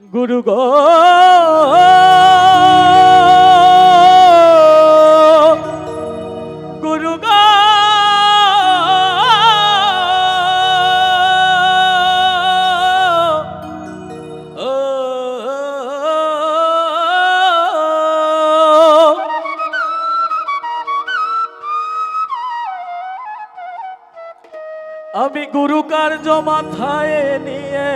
গুরু গো। গুরু গো। আমি গুরু কার্য মাথায় নিয়ে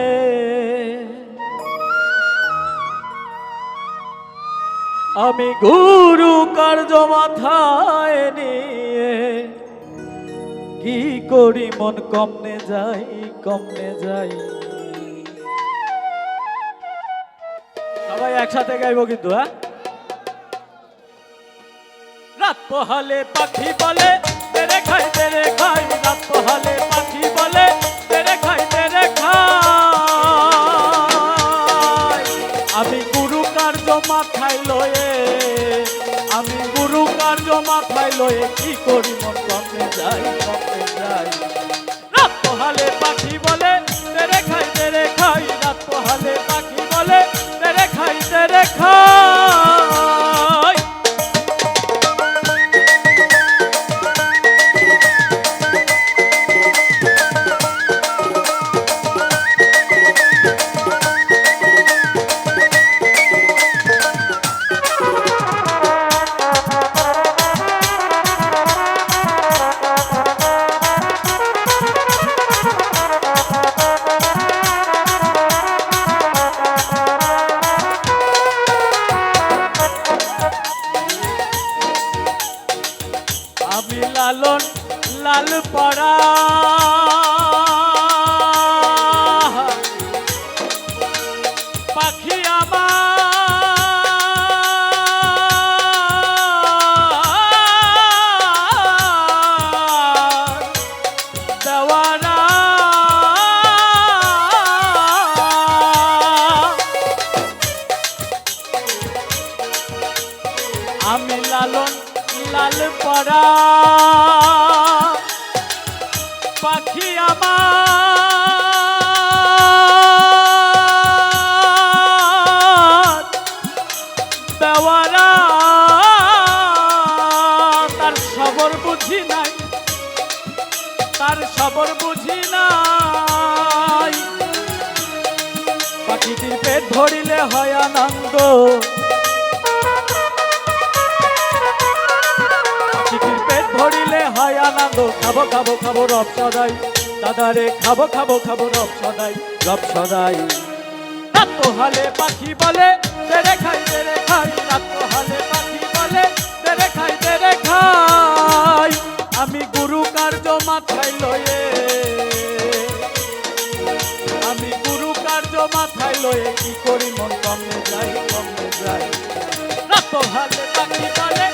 আমি গুরু কার্য মাথায় নিয়ে কি করি মন কমনে যাই কমনে যাই। সবাই একসাথে গাইবো কিন্তু হ্যাঁ? রাত পোহালে পাখি বলে কার্য মাথায় লয়ে, আমি গুরু কার্য মাথায় লয়ে কি করি মন কমে যাই কমে যাই। লালন লাল পড়া আমি লালন লাল পড়া পাখি আমার। দেওয়ারা তার সবর বুঝি নাই। তার সবর বুঝি নাই। পাখিটির পেট ধরিলে হয় আনন্দ। খাব খাব খাব রব সদাই। দাদারে খাব খাব খাব রব সদাই রব সদাই। রাত হালে পাখি বলে, তেরে খাই তেরে খাই। রাত হালে পাখি বলে, তেরে খাই তেরে খাই। আমি গুরু কার্য মাথায় লয়ে, আমি গুরু কার্য মাথায় লয়ে কি করি মন, কমে যাই কমে যাই। রাত হালে পাখি বলে